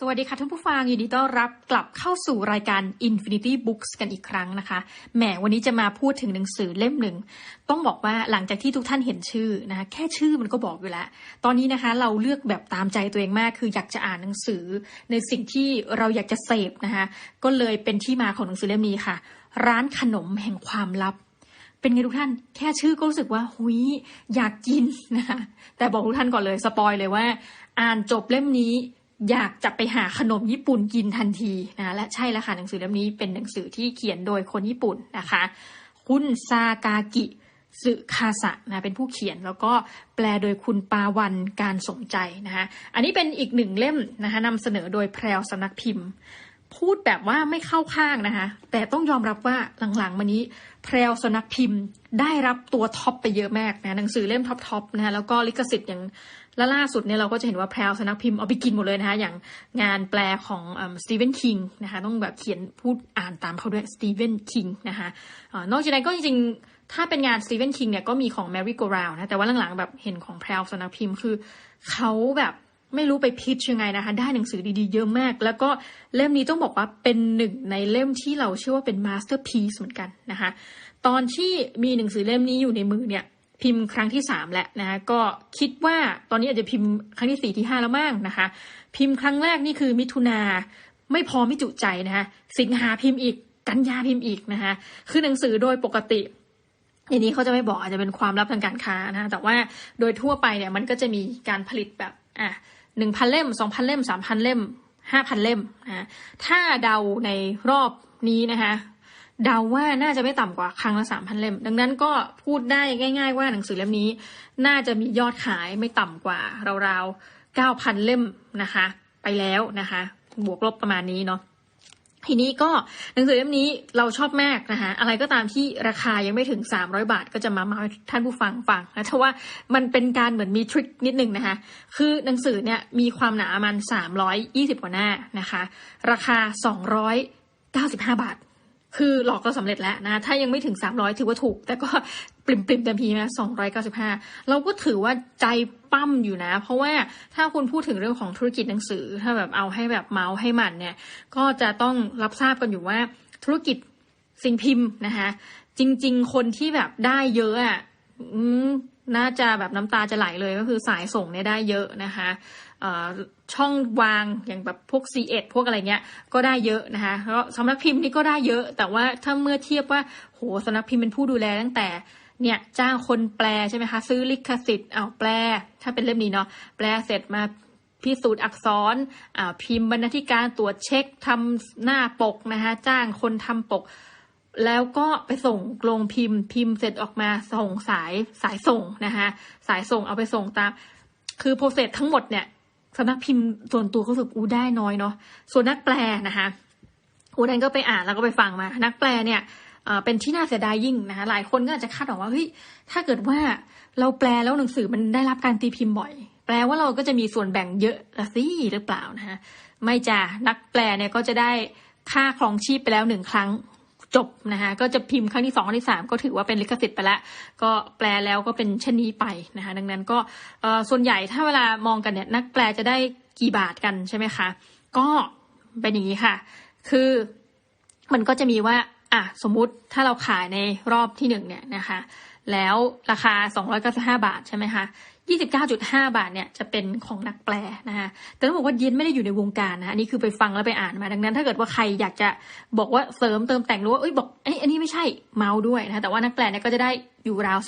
สวัสดีค่ะท่านผู้ฟังยินดีต้อนรับกลับเข้าสู่รายการ Infinity Books กันอีกครั้งนะคะแหมวันนี้จะมาพูดถึงหนังสือเล่มหนึ่ง ต้องบอกว่าหลังจากที่ทุกท่านเห็นชื่อนะคะแค่ชื่อมันก็บอกอยู่แล้ว ตอนนี้นะคะเราเลือกแบบตามใจตัวเองมาก คืออยากจะอ่านหนังสือ ในสิ่งที่เราอยากจะเสพนะคะก็เลยเป็นที่มาของหนังสือเล่มนี้ค่ะ ร้านขนมแห่งความลับ เป็นไงทุกท่าน แค่ชื่อก็รู้สึกว่าหุยอยากกินนะคะแต่บอกทุกท่านก่อนเลยสปอยเลยว่า อ่านจบเล่มนี้อยากจะไปหาขนมญี่ปุ่นกินทันทีนะและใช่แล้วค่ะหนังสือเล่มนี้เป็นหนังสือที่เขียนโดยคนญี่ปุ่นนะคะคุณซากากิสึคาสะนะเป็นผู้เขียนแล้วก็แปลโดยคุณปาวันการสมใจนะคะอันนี้เป็นอีกหนึ่งเล่มนะคะนำเสนอโดยแพรวสำนักพิมพ์ พูดแบบว่าไม่เข้าข้างนะคะ แต่ต้องยอมรับว่าหลังๆ มานี้ แพรวสนักพิมพ์ได้รับตัวท็อปไปเยอะมากนะหนังสือเล่มท็อปๆนะคะแล้วก็ลิขสิทธิ์อย่างและล่าสุดเนี่ยเราก็จะเห็นว่าแพรวสนักพิมพ์เอาไปกินหมดเลยนะคะอย่างงานแปลของสตีเวนคิงนะคะต้องแบบเขียนพูดอ่านตามเขาด้วยสตีเวนคิงนะคะอ่านอกจากนั้นก็จริงๆ ถ้าเป็นงานสตีเวนคิงเนี่ยก็มีของแมรี่โกราวนะแต่ว่าหลังๆแบบเห็นของแพรวสนักพิมพ์คือเขาแบบ ไม่รู้ไปพิชยังไงนะคะ ได้หนังสือดีๆเยอะมาก แล้วก็เล่มนี้ต้องบอกว่าเป็นหนึ่งในเล่มที่เราเชื่อว่าเป็นมาสเตอร์พีซเหมือนกันนะคะ ตอนที่มีหนังสือเล่มนี้อยู่ในมือเนี่ย พิมพ์ครั้งที่สามแล้วนะคะก็คิดว่าตอนนี้อาจจะพิมพ์ครั้งที่สี่ที่ห้าแล้วมั้งนะคะ พิมพ์ครั้งแรกนี่คือมิถุนาไม่พอไม่จุใจนะคะ สิงหาพิมพ์อีกกันยาพิมพ์อีกนะคะคือหนังสือโดยปกติอันนี้เขาจะไม่บอกอาจจะเป็นความลับทางการค้านะคะแต่ว่าโดยทั่วไปเนี่ยมันก็จะมีการผลิตแบบอะ หนึ่งพันเล่มสองพันเล่มสามพันเล่มห้าพันเล่มนะถ้าเดาในรอบนี้นะคะเดาว่าน่าจะไม่ต่ำกว่าครั้งละสามพันเล่ม ดังนั้นก็พูดได้ง่าย ๆ ว่าหนังสือเล่มนี้ น่าจะมียอดขายไม่ต่ำกว่าราวๆเก้าพันเล่มนะคะ ไปแล้วนะคะ บวกลบประมาณนี้เนาะ ทีนี้ก็หนังสือเล่มนี้เราชอบมากนะคะอะไรก็ตามที่ราคายังไม่ถึง 300 บาท ก็จะมามาให้ท่านผู้ฟังฟังนะเพราะว่ามันเป็นการเหมือนมีทริคนิดนึงนะคะคือหนังสือเนี่ยมีความหนามัน 320 กว่าหน้านะคะ ราคา 295 บาท คือหลอกเราสำเร็จแล้วนะ ถ้ายังไม่ถึง 300 ถือว่าถูก แต่ก็ปริมปริมเต็มทีนะ295 เราก็ถือว่าใจปั้มอยู่นะ เพราะว่าถ้าคุณพูดถึงเรื่องของธุรกิจหนังสือ ถ้าแบบเอาให้แบบเมาส์ให้มันเนี่ย ก็จะต้องรับทราบกันอยู่ว่าธุรกิจสิ่งพิมพ์นะคะจริง ๆ คนที่แบบได้เยอะอะน่าจะแบบน้ำตาจะไหลเลยก็คือสายส่งเนี่ยได้เยอะนะคะ ช่องวางอย่างแบบพวก C1 พวกอะไรเงี้ยก็ได้เยอะนะคะแล้วสำนักพิมพ์นี่ก็ได้เยอะ แต่ว่าถ้าเมื่อเทียบว่าโหสำนักพิมพ์เป็นผู้ดูแลตั้งแต่เนี่ยจ้างคนแปลใช่ไหมคะ ซื้อลิขสิทธิ์เอาแปล ถ้าเป็นเล่มนี้เนาะแปลเสร็จมาพิสูจน์อักษรอ่าพิมพ์บรรณาธิการตรวจเช็คทำหน้าปกนะคะจ้างคนทำปก แล้วก็ไปส่งโรงพิมพ์ พิมพ์เสร็จออกมาส่งสายสายส่งนะคะสายส่งเอาไปส่งตาม คือโปรเซสทั้งหมดเนี่ย สำนักพิมพ์ส่วนตัวเขาสึกอู้ได้น้อยเนาะส่วนนักแปลนะคะอูนันก็ไปอ่านแล้วก็ไปฟังมา นักแปลเนี่ยเอ่อเป็นที่น่าเสียดายยิ่งนะคะหลายคนก็อาจจะคาดหวังว่าเฮ้ยถ้าเกิดว่าเราแปลแล้วหนังสือมันได้รับการตีพิมพ์บ่อย แปลว่าเราก็จะมีส่วนแบ่งเยอะละสิหรือเปล่านะคะไม่จ้ะนักแปลเนี่ยก็จะได้ค่าครองชีพไปแล้วหนึ่งครั้ง จบนะคะก็จะพิมพ์ครั้งที่สองครั้งที่สามก็ถือว่าเป็นลิขสิทธิ์ไปแล้ว ก็แปลแล้วก็เป็นเช่นนี้ไปนะคะดังนั้นก็ส่วนใหญ่ถ้าเวลามองกันเนี่ยนักแปลจะได้กี่บาทกันใช่ไหมคะ ก็เป็นอย่างนี้ค่ะ คือมันก็จะมีว่าอะสมมุติถ้าเราขายในรอบที่หนึ่งเนี่ยนะคะ แล้วราคา 295 บาทใช่ไหมคะ 29.5 บาทเนี่ยจะเป็นของนักแปลนะคะแต่ต้องบอกว่าเย็นไม่ได้อยู่ในวงการนะอันนี้คือไปฟังแล้วไปอ่านมา ดังนั้น ถ้าเกิดว่าใครอยากจะบอกว่าเสริมเติมแต่งรู้ว่าเอ้ยบอกเอ้ยอันนี้ไม่ใช่เมาด้วยนะคะแต่ว่านักแปลเนี่ยก็จะได้ อยู่ราว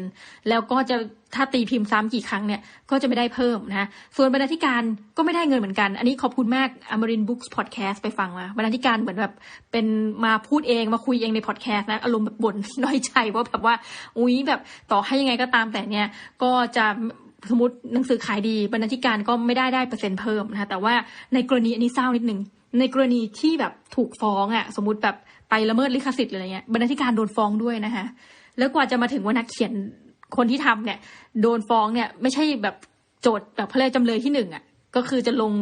10%แล้วก็จะถ้าตีพิมพ์ซ้ำกี่ครั้งเนี่ยก็จะไม่ได้เพิ่มนะส่วนบรรณาธิการก็ไม่ได้เงินเหมือนกัน อันนี้ขอบคุณมากอมรินบุ๊กส์พอดแคสต์ไปฟังมาบรรณาธิการเหมือนแบบเป็นมาพูดเองมาคุยเองในพอดแคสต์นะอารมณ์แบบบ่นน้อยใจว่าแบบว่าอุ้ยแบบต่อให้ยังไงก็ตามแต่เนี่ยก็จะสมมติหนังสือขายดีบรรณาธิการก็ไม่ได้ได้เปอร์เซ็นต์เพิ่มนะคะแต่ว่าในกรณีอันนี้เศร้านิดนึงในกรณีที่แบบถูกฟ้องอะ่ะสมมติแบบไปละเมิดลิขสิทธิ์ออะไรเงี้ยบรรณาธิการโดนฟ้องด้วยนะคะ แล้วกว่าจะมาถึงว่านักเขียนคนที่ทำเนี่ย โดนฟ้องเนี่ย ไม่ใช่แบบโจทย์แบบเพลจำเลยที่หนึ่งอะ่ะก็คือจะลง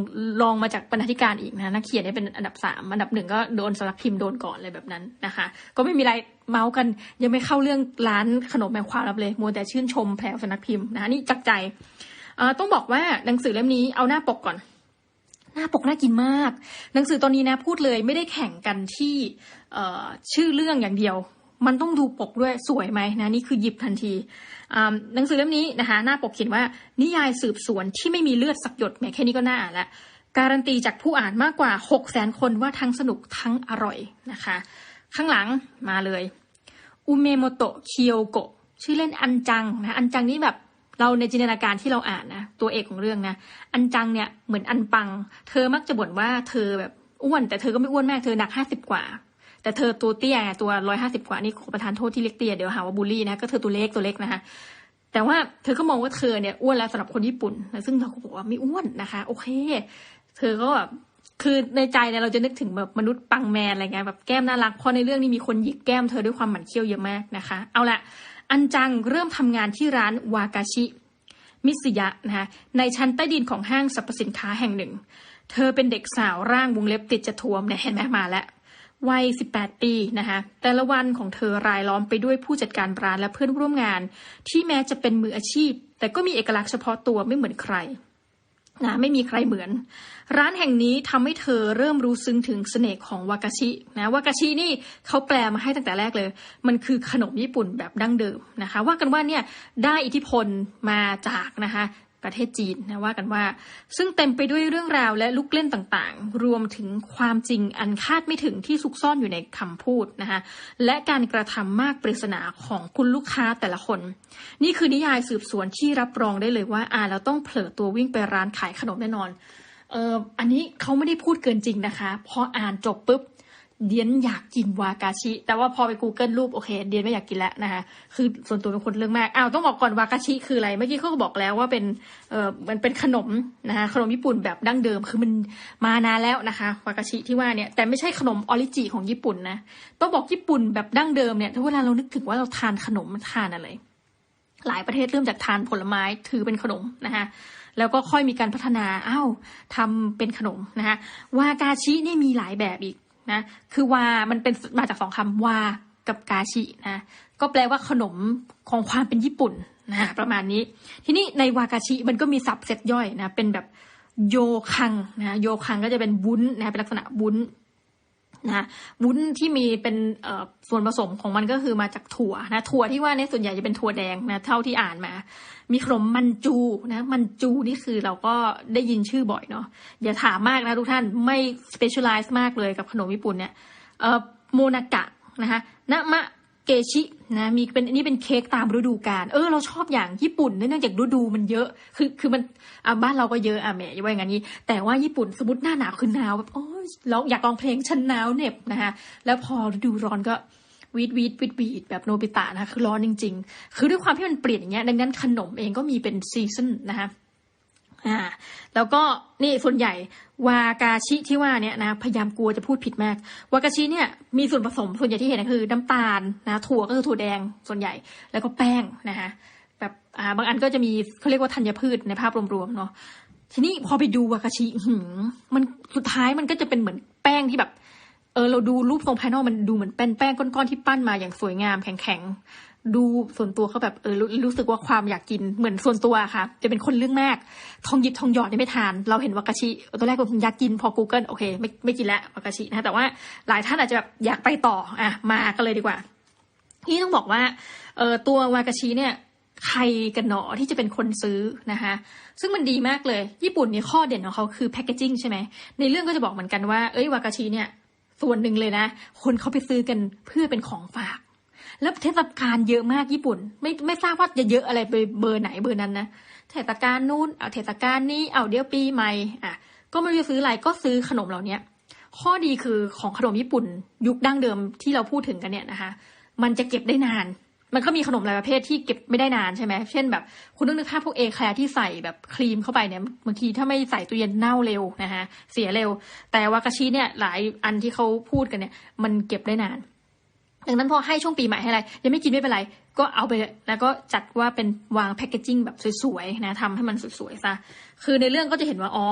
ลองมาจากบรรณาธิการอีกนะนักเขียนเนี่ยเป็นอันดับสามอันดับหนึ่งก็โดนสำนักพิมพ์โดนก่อนเลยแบบนั้นนะคะ ก็ไม่มีอะไรเมาส์กันยังไม่เข้าเรื่องร้านขนมแมวความลับเลยมัวแต่ชื่นชมแพรวสนักพิมพ์นะคะนี่จักใจต้องบอกว่าหนังสือเล่มนี้เอาหน้าปกก่อน หน้าปกน่ากินมาก หนังสือตอนนี้นะพูดเลยไม่ได้แข่งกันที่ชื่อเรื่องอย่างเดียว มันต้องดูปกด้วยสวยไหมนะนี่คือหยิบทันทีอ่าหนังสือเล่มนี้นะคะหน้าปกเขียนว่า นิยายสืบสวนที่ไม่มีเลือดสักหยดแหมแค่นี้ก็น่าอ่านละการันตีจากผู้อ่านมากกว่า6 0แสนคนว่าทั้งสนุกทั้งอร่อยนะคะ ข้างหลังมาเลยอุเมโมโตะเคียวโกะชื่อเล่นอันจังนะอันจังนี่แบบเราในจินตนาการที่เราอ่านนะตัวเอกของเรื่องนะอันจังเนี่ยเหมือนอันปัง เธอมักจะบ่นว่าเธอแบบอ้วน แต่เธอก็ไม่อ้วนมากเธอหนักห้าสิบกว่า แต่เธอตัวเตี้ยตัวร้อยห้าสิบกว่านี่ขอประทานโทษที่เล็กเตี้ยเดี๋ยวหาว่าบูลลี่นะก็เธอตัวเล็กตัวเล็กนะคะแต่ว่าเธอก็มองว่าเธอเนี่ยอ้วนแล้วสำหรับคนญี่ปุ่นนะซึ่งเราก็บอกว่าไม่อ้วนนะคะ โอเค เธอก็แบบคือในใจเนี่ยเราจะนึกถึงแบบมนุษย์ปังแมนอะไรเงี้ยแบบแก้มน่ารักเพราะในเรื่องนี้มีคนหยิกแก้มเธอด้วยความหมั่นเคี้ยวเยอะมากนะคะ เอาละอันจังเริ่มทำงานที่ร้านวากาชิ มิสยะนะคะในชั้นใต้ดินของห้างสรรพสินค้าแห่งหนึ่ง เธอเป็นเด็กสาวร่างวงเล็บติดจะทวมเนี่ยเห็นไหมมาแล้ว วัย 18 ปีนะคะ แต่ละวันของเธอรายล้อมไปด้วยผู้จัดการร้านและเพื่อนร่วมงาน ที่แม้จะเป็นมืออาชีพ แต่ก็มีเอกลักษณ์เฉพาะตัวไม่เหมือนใครนะไม่มีใครเหมือน ร้านแห่งนี้ทำให้เธอเริ่มรู้ซึ้งถึงเสน่ห์ของวากาชินะวากาชินี่เขาแปลมาให้ตั้งแต่แรกเลย มันคือขนมญี่ปุ่นแบบดั้งเดิมนะคะ ว่ากันว่าเนี่ยได้อิทธิพลมาจากนะคะ ประเทศจีนนะว่ากันว่า ซึ่งเต็มไปด้วยเรื่องราวและลูกเล่นต่างๆ รวมถึงความจริงอันคาดไม่ถึงที่ซุกซ่อนอยู่ในคำพูดนะคะและการกระทำมากปริศนาของคุณลูกค้าแต่ละคน นี่คือนิยายสืบสวนที่รับรองได้เลยว่าอ่านแล้วต้องเผลอตัววิ่งไปร้านขายขนมแน่นอนเอออันนี้เขาไม่ได้พูดเกินจริงนะคะ พออ่านจบปุ๊บ เดียนอยากกินวากาชิ แต่ว่าพอไป Google รูปโอเค เดียนไม่อยากกินแล้วนะคะคือส่วนตัวเป็นคนเรื่องมากอ้าวต้องบอกก่อนวากาชิคืออะไร เมื่อกี้เขาก็บอกแล้วว่าเป็นเออมันเป็นขนมนะคะขนมญี่ปุ่นแบบดั้งเดิม คือมันมานานแล้วนะคะวากาชิที่ว่าเนี่ยแต่ไม่ใช่ขนมออริจิของญี่ปุ่นนะต้องบอกญี่ปุ่นแบบดั้งเดิมเนี่ยถ้าเวลาเรานึกถึงว่าเราทานขนมมันทานอะไร หลายประเทศเริ่มจากทานผลไม้ถือเป็นขนมนะคะแล้วก็ค่อยมีการพัฒนาอ้าวทำเป็นขนมนะคะวากาชินี่มีหลายแบบอีก นะคือวา มันเป็นมาจากสองคำวากับกาชินะก็แปลว่าขนมของความเป็นญี่ปุ่นนะประมาณนี้ ทีนี้ในวากาชิมันก็มีสับเซตย่อยนะเป็นแบบโยคังนะโยคังก็จะเป็นวุ้นนะเป็นลักษณะวุ้น นะวุ้นที่มีเป็นส่วนผสมของมันก็คือมาจากถั่วนะถั่วที่ว่าเนี่ยส่วนใหญ่จะเป็นถั่วแดงนะเท่าที่อ่านมา มีขนมมันจูนะมันจูนี่คือเราก็ได้ยินชื่อบ่อยเนาะอย่าถามมากนะทุกท่านไม่สเปเชียลไลซ์มากเลยกับขนมญี่ปุ่นเนี่ยโมนากะนะคะนะมะ เกชินะมีเป็นอันนี้เป็นเค้กตามฤดูกาลเออเราชอบอย่างญี่ปุ่นเนื่องจากฤดูมันเยอะ คือคือมันอะบ้านเราก็เยอะอะแม่ย่าว่าอย่างนี้ แต่ว่าญี่ปุ่นสมมติหน้าหนาวคือหนาวแบบโอ้ยเราอยากลองเพลงฉันหนาวเหน็บนะคะแล้วพอฤดูร้อนก็วีดวีดวีดวีดแบบโนบิตะนะคะคือร้อนจริง ๆ คือด้วยความที่มันเปลี่ยนอย่างเงี้ยดังนั้นขนมเองก็มีเป็นซีซันนะคะ อ่าแล้วก็นี่ส่วนใหญ่วากาชิที่ว่าเนี่ยนะพยายามกลัวจะพูดผิดมาก วากาชิเนี่ยมีส่วนผสมส่วนใหญ่ที่เห็นก็คือน้ำตาลนะถั่วก็คือถั่วแดงส่วนใหญ่แล้วก็แป้งนะคะแบบอ่าบางอันก็จะมีเขาเรียกว่าธัญพืชในภาพรวมๆเนาะทีนี้พอไปดูวากาชิหือมันสุดท้ายมันก็จะเป็นเหมือนแป้งที่แบบเออเราดูรูปทรงภายนอกมันดูเหมือนเป็นแป้งก้อนๆที่ปั้นมาอย่างสวยงามแข็งๆ ดูส่วนตัวเขาแบบเออรู้รู้สึกว่าความอยากกินเหมือนส่วนตัวค่ะ จะเป็นคนเรื่องมาก ทองหยิบทองหยอดนี่ไม่ทาน เราเห็นวากาชิตอนแรกผมอยากกินพอ Google โอเค ไม่ไม่กินแล้ววากาชินะแต่ว่าหลายท่านอาจจะแบบอยากไปต่ออะมากันเลยดีกว่าที่ต้องบอกว่าเออตัววากาชิเนี่ยใครกันหนอที่จะเป็นคนซื้อนะคะซึ่งมันดีมากเลย ญี่ปุ่นเนี่ยข้อเด่นของเขาคือแพคเกจิ้งใช่ไหมในเรื่องก็จะบอกเหมือนกันว่าเอ้ยวากาชิเนี่ยส่วนหนึ่งเลยนะ คนเขาไปซื้อกันเพื่อเป็นของฝาก แล้วเทศกาลเยอะมากญี่ปุ่น ไม่ไม่ทราบว่าจะเยอะอะไรไปเบอร์ไหนเบอร์นั้นนะเทศกาลนู้นเอาเทศกาลนี้เอาเดี๋ยวปีใหม่อะก็ไม่รู้จะซื้ออะไรก็ซื้อขนมเหล่านี้ข้อดีคือของขนมญี่ปุ่น ยุคดั้งเดิมที่เราพูดถึงกันเนี่ยนะคะ มันจะเก็บได้นาน มันก็มีขนมหลายประเภทที่เก็บไม่ได้นานใช่ไหมเช่นแบบ คุณนึกนึกภาพพวกเอแคร์ที่ใส่แบบครีมเข้าไปเนี่ยบางทีถ้าไม่ใส่ตู้เย็นเน่าเร็วนะคะเสียเร็ว แต่วากาชิเนี่ยหลายอันที่เขาพูดกันเนี่ย มันเก็บได้นาน ดังนั้นพอให้ช่วงปีใหม่ให้อะไร ยังไม่กินไม่เป็นไร ก็เอาไปแล้วก็จัดว่าเป็นวางแพคเกจิ้งแบบสวยๆนะทำให้มันสวยๆซะคือในเรื่องก็จะเห็นว่าอ๋อ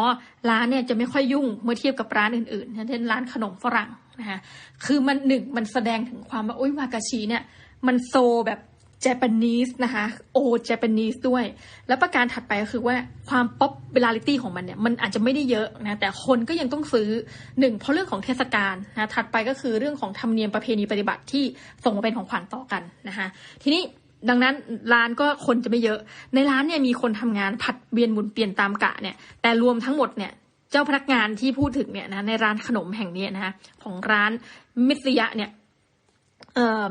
ร้านเนี่ยจะไม่ค่อยยุ่งเมื่อเทียบกับร้านอื่นๆเช่นร้านขนมฝรั่งนะคะคือมันหนึ่งมันแสดงถึงความว่าโอ้ยวากาชีเนี่ยมันโซแบบ จแปนิสนะคะโอเจแปนิสด้วย แล้วประการถัดไปก็คือว่าความป๊อปเ l ล r ิตี้ของมันเนี่ย มันอาจจะไม่ได้เยอะนะ แต่คนก็ยังต้องซื้อหนึ่งเพราะเรื่องของเทศกาลนะถัดไปก็คือเรื่องของธรรมเนียมประเพณีปฏิบัติที่ส่งมาเป็นของขวัญต่อกันนะคะทีนี้ดังนั้นร้านก็คนจะไม่เยอะ ในร้านเนี่ยมีคนทำงานผัดเวียนหมุนเปลี่ยนตามกะเนี่ยแต่รวมทั้งหมดเนี่ยเจ้าพนักงานที่พูดถึงเนี่ยนะในร้านขนมแห่งนี้นะคะของร้านมิตรยะเนี่ย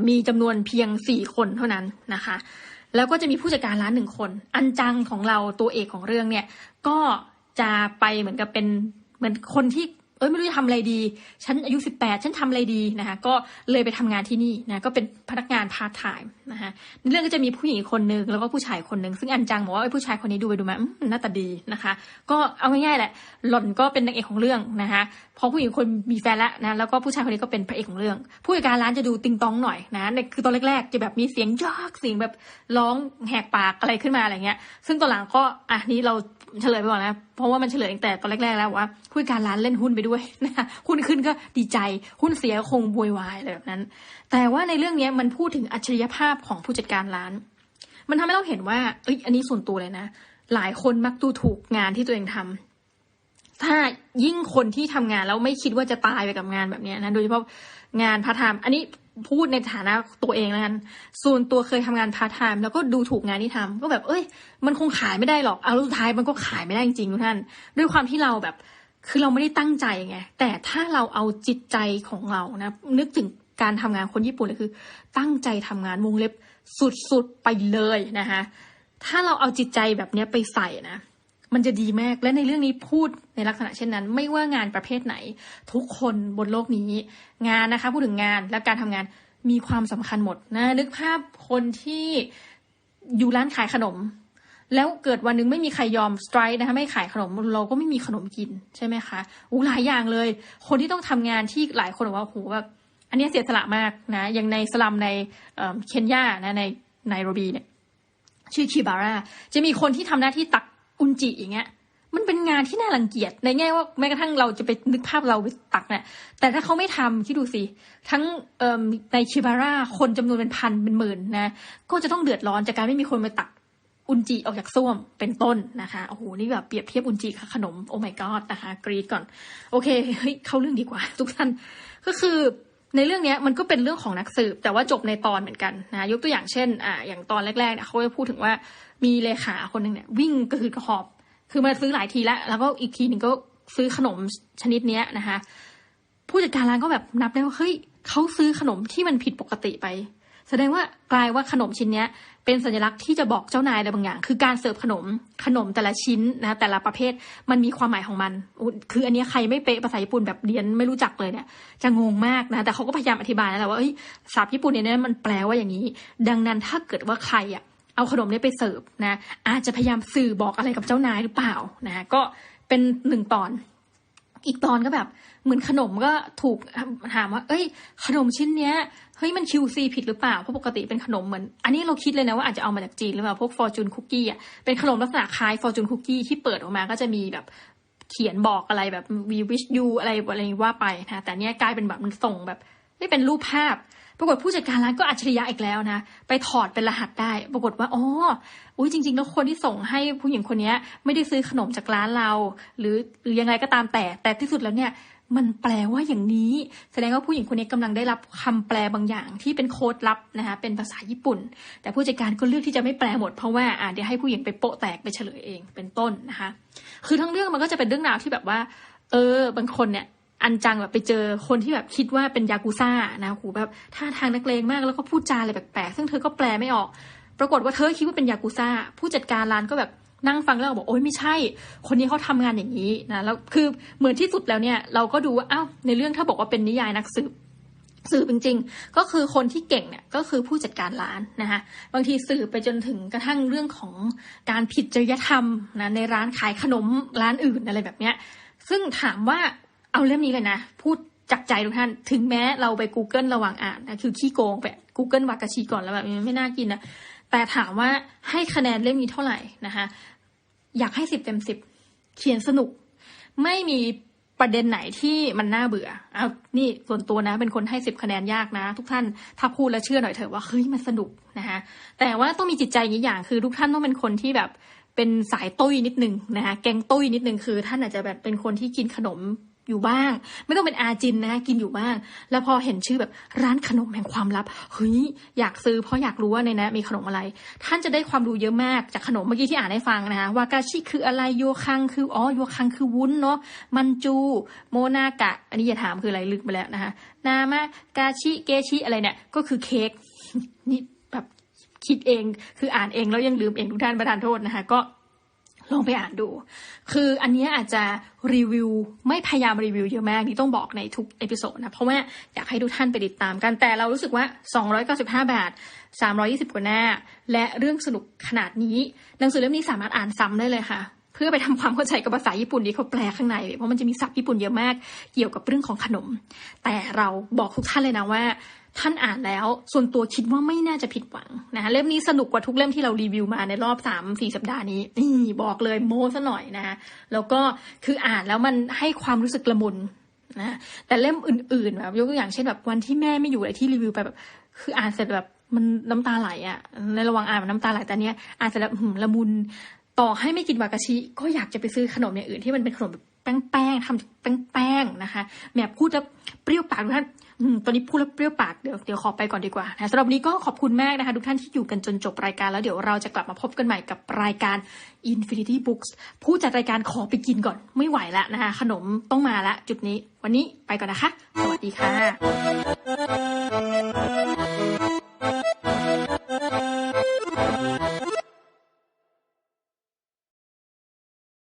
มีจำนวนเพียงสี่คนเท่านั้นนะคะ แล้วก็จะมีผู้จัดการร้านหนึ่งคน อันจังของเราตัวเอกของเรื่องเนี่ย ก็จะไปเหมือนกับเป็นเหมือนคนที่ อ้ยไม่รู้จะทำอะไรดี ฉันอายุสิบแปดฉันทำอะไรดีนะคะก็เลยไปทำงานที่นี่นะก็เป็นพนักงานพาร์ทไทม์นะคะในเรื่องก็จะมีผู้หญิงคนหนึ่งแล้วก็ผู้ชายคนหนึ่งซึ่งอันจังบอกว่าไอ้ผู้ชายคนนี้ดูไปดูมาหน้าตาดีนะคะ ก็เอาง่ายๆแหละหล่อนก็เป็นนางเอกของเรื่องนะคะพอผู้หญิงคนมีแฟนแล้วนะแล้วก็ผู้ชายคนนี้ก็เป็นพระเอกของเรื่อง ผู้จัดการร้านจะดูติงตองหน่อยนะในคือตอนแรกๆ จะแบบมีเสียงยากเสียงแบบร้องแหกปากอะไรขึ้นมาอะไรเงี้ย ซึ่งตอนหลังก็อะนี้เราเฉลยไปก่อนนะเพราะว่ามันเฉลยตั้งแต่ตอนแรกๆแล้วว่าผู้การร้านเล่นหุ้นไปด้วยนะคะหุ้นขึ้นก็ดีใจ หุ้นเสียคงบวยวายอะไรแบบนั้น แต่ว่าในเรื่องนี้มันพูดถึงอัจฉริยภาพของผู้จัดการร้าน มันทำให้เราเห็นว่า เอ้ย อันนี้ส่วนตัวเลยนะ หลายคนมักดูถูกงานที่ตัวเองทำถ้ายิ่งคนที่ทำงานแล้วไม่คิดว่าจะตายไปกับงานแบบนี้นะ โดยเฉพาะงานพาร์ทไทม์อันนี้พูดในฐานะตัวเองแล้วกัน ส่วนตัวเคยทำงานพาร์ทไทม์แล้วก็ดูถูกงานที่ทำก็แบบ เอ้ย มันคงขายไม่ได้หรอก เอาสุดท้ายมันก็ขายไม่ได้จริงๆทุกท่าน ด้วยความที่เราแบบ คือเราไม่ได้ตั้งใจไง แต่ถ้าเราเอาจิตใจของเรานะ นึกถึงการทำงานคนญี่ปุ่นเลยคือ ตั้งใจทำงานวงเล็บสุดๆไปเลยนะคะถ้าเราเอาจิตใจแบบนี้ไปใส่นะ มันจะดีมาก และในเรื่องนี้พูดในลักษณะเช่นนั้น ไม่ว่างานประเภทไหน ทุกคนบนโลกนี้ งานนะคะ พูดถึงงานและการทำงานมีความสำคัญหมดนะ นึกภาพคนที่อยู่ร้านขายขนม แล้วเกิดวันนึงไม่มีใครยอมสไตร์นะคะไม่ขายขนมเราก็ไม่มีขนมกินใช่ไหมคะอู้หลายอย่างเลย คนที่ต้องทำงานที่หลายคนบอกว่าโหแบบอันนี้เสียสละมากนะอย่างในสลัมในเคนยานะในไนโรบีเนี่ยชื่อคิบาร่าจะมีคนที่ทำหน้าที่ตักอุนจิอย่างเงี้ยมันเป็นงานที่น่ารังเกียจในแง่ว่าแม้กระทั่งเราจะไปนึกภาพเราไปตักเนี่ยแต่ถ้าเขาไม่ทำคิดดูสิ ทั้งในชิบาร่าคนจำนวนเป็นพันเป็นหมื่นนะก็จะต้องเดือดร้อนจากการไม่มีคนมาตัก อุนจิออกจากส้วมเป็นต้นนะคะโอ้โหนี่แบบเปรียบเทียบอุนจิกับขนมโอ้ my god นะคะ กรีดก่อน โอเคเฮ้ยเข้าเรื่องดีกว่า ทุกท่านก็คือในเรื่องนี้มันก็เป็นเรื่องของนักสืบ แต่ว่าจบในตอนเหมือนกันนะยกตัวอย่างเช่นอ่าอย่างตอนแรกๆเนี่ยเขาจะพูดถึงว่ามีเลขาคนหนึ่งเนี่ยวิ่งกระหืดกระหอบ คือมาซื้อหลายทีแล้ว แล้วก็อีกทีหนึ่งก็ซื้อขนมชนิดเนี้ยนะคะ ผู้จัดการร้านก็แบบนับได้ว่าเฮ้ยเขาซื้อขนมที่มันผิดปกติไป แสดงว่ากลายว่าขนมชิ้นเนี้ยเป็นสัญลักษณ์ที่จะบอกเจ้านายอะไรบางอย่าง คือการเสิร์ฟขนมขนมแต่ละชิ้นนะแต่ละประเภทมันมีความหมายของมัน คืออันนี้ใครไม่เป๊ะภาษาญี่ปุ่นแบบเรียนไม่รู้จักเลยเนี่ยจะงงมากนะ แต่เขาก็พยายามอธิบายนะแหละว่าเอ้ยศัพท์ญี่ปุ่นเนี่ยมันแปลว่าอย่างนี้ ดังนั้นถ้าเกิดว่าใครอะเอาขนมนี้ไปเสิร์ฟนะอาจจะพยายามสื่อบอกอะไรกับเจ้านายหรือเปล่านะก็เป็นหนึ่งตอน อีกตอนก็แบบเหมือนขนมก็ถูกถามว่า เอ้ย ขนมชิ้นเนี้ยเฮ้ยมันคิวซีผิดหรือเปล่าเพราะปกติเป็นขนมเหมือนอันนี้เราคิดเลยนะว่าอาจจะเอามาจากจีนหรือเปล่าพวกฟอร์จูนคุกกี้อะเป็นขนมลักษณะคล้ายฟอร์จูนคุกกี้ที่เปิดออกมาก็จะมีแบบเขียนบอกอะไรแบบ we wish you อะไรอะไรว่าไปนะแต่เนี้ยกลายเป็นแบบมันส่งแบบ ไม่เป็นรูปภาพ ปรากฏผู้จัดการร้านก็อัจฉริยะอีกแล้วนะ ไปถอดเป็นรหัสได้ ปรากฏว่าอ๋ออุ้ยจริงๆแล้วคนที่ส่งให้ผู้หญิงคนนี้ไม่ได้ซื้อขนมจากร้านเรา หรือหรือยังไงก็ตามแต่ แต่ที่สุดแล้วเนี่ยมันแปลว่าอย่างนี้ แสดงว่าผู้หญิงคนนี้กำลังได้รับคำแปลบางอย่างที่เป็นโค้ดลับนะคะเป็นภาษาญี่ปุ่น แต่ผู้จัดการก็เลือกที่จะไม่แปลหมดเพราะว่าอ่าเดี๋ยวให้ผู้หญิงไปโปะแตกไปเฉลยเองเป็นต้นนะคะ คือทั้งเรื่องมันก็จะเป็นเรื่องราวที่แบบว่า เออบางคนเนี่ย อันจังแบบไปเจอคนที่แบบคิดว่าเป็นยากูซ่านะหูแบบท่าทางนักเลงมากแล้วก็พูดจาอะไรแปลกๆซึ่งเธอก็แปลไม่ออก ปรากฏว่าเธอคิดว่าเป็นยากูซ่าผู้จัดการร้านก็แบบนั่งฟังแล้วบอกโอ๊ยไม่ใช่ คนนี้เขาทำงานอย่างนี้นะแล้วคือเหมือนที่สุดแล้วเนี่ยเราก็ดูว่าอ้าวในเรื่องถ้าบอกว่าเป็นนิยายนักสืบสืบจริงๆ ก็คือคนที่เก่งเนี่ยก็คือผู้จัดการร้านนะคะบางทีสืบไปจนถึงกระทั่งเรื่องของการผิดจริยธรรมนะในร้านขายขนมร้านอื่นอะไรแบบเนี้ยซึ่งถามว่า เอาเล่มนี้เลยนะ พูดจากใจทุกท่าน ถึงแม้เราไป Google ระหว่างอ่านนะคือขี้โกงไป Google วากาชิก่อนแล้วแบบไม่น่ากินนะแต่ถามว่าให้คะแนนเล่มนี้เท่าไหร่นะคะอยากให้สิบเต็มสิบเขียนสนุก ไม่มีประเด็นไหนที่มันน่าเบื่อเอานี่ส่วนตัวนะ เป็นคนให้สิบคะแนนยากนะ ทุกท่านถ้าพูดแล้วเชื่อหน่อยเถอะว่าเฮ้ยมันสนุกนะคะแต่ว่าต้องมีจิตใจอย่างอย่างคือ ทุกท่านต้องเป็นคนที่แบบเป็นสายตุ้ยนิดนึงนะคะแกงตุ้ยนิดนึงคือ ท่านอาจจะแบบเป็นคนที่กินขนม อยู่บ้าง ไม่ต้องเป็นอาจินนะคะกินอยู่บ้าง แล้วพอเห็นชื่อแบบร้านขนมแห่งความลับเฮ้ยอยากซื้อเพราะอยากรู้ว่าในนั้นมีขนมอะไร ท่านจะได้ความรู้เยอะมากจากขนมเมื่อกี้ที่อ่านให้ฟังนะคะวากาชิคืออะไรโยคังคืออ๋อโยคังคือวุ้นเนาะมันจูโมนากะ อันนี้อย่าถามคืออะไรลืมไปแล้วนะคะนามากาชิเกชิอะไรเนี่ยก็คือเค้กนี่แบบคิดเองคืออ่านเองแล้วยังลืมเองทุกท่านประทานโทษนะคะก็ ลองไปอ่านดู คืออันนี้อาจจะรีวิวไม่พยายามรีวิวเยอะมากนี่ต้องบอกในทุกเอพิโซดนะ เพราะว่าอยากให้ทุกท่านไปติดตามกัน แต่เรารู้สึกว่า 295 บาท 320 กว่าหน้า และเรื่องสนุกขนาดนี้ หนังสือเล่มนี้สามารถอ่านซ้ำได้เลยค่ะเพื่อไปทำความเข้าใจกับภาษาญี่ปุ่นที่เขาแปลข้างใน เพราะมันจะมีศัพท์ญี่ปุ่นเยอะมากเกี่ยวกับเรื่องของขนม แต่เราบอกทุกท่านเลยนะว่า ท่านอ่านแล้ว ส่วนตัวคิดว่าไม่น่าจะผิดหวังนะคะเล่มนี้สนุกกว่าทุกเล่มที่เรารีวิวมาในรอบสามสี่สัปดาห์นี้นี่บอกเลยโมซะหน่อยนะคะแล้วก็คืออ่านแล้วมันให้ความรู้สึกละมุนนะแต่เล่มอื่นๆแบบยกตัวอย่างเช่นแบบวันที่แม่ไม่อยู่อะไรที่รีวิวไปแบบคืออ่านเสร็จแบบมันน้ำตาไหลอะในระหว่างอ่านมันน้ำตาไหลแต่เนี้ยอ่านเสร็จแล้วหืมละมุนต่อให้ไม่กินวากาชิ ก็อยากจะไปซื้อขนมอย่างอื่นที่มันเป็นขนมแบบ แป้งๆทำจากแป้งนะคะแหมพูดแล้วเปรี้ยวปากทุกท่านอืมตอนนี้พูดแล้วเปรี้ยวปากเดี๋ยวเดี๋ยวขอไปก่อนดีกว่านะสำหรับวันนี้ก็ขอบคุณมากนะคะทุกท่านที่อยู่กันจนจบรายการแล้วเดี๋ยวเราจะกลับมาพบกันใหม่กับรายการ Infinity Books ผู้จัดรายการขอไปกินก่อนไม่ไหวแล้วนะคะขนมต้องมาละจุดนี้ วันนี้ไปก่อนนะคะ สวัสดีค่ะ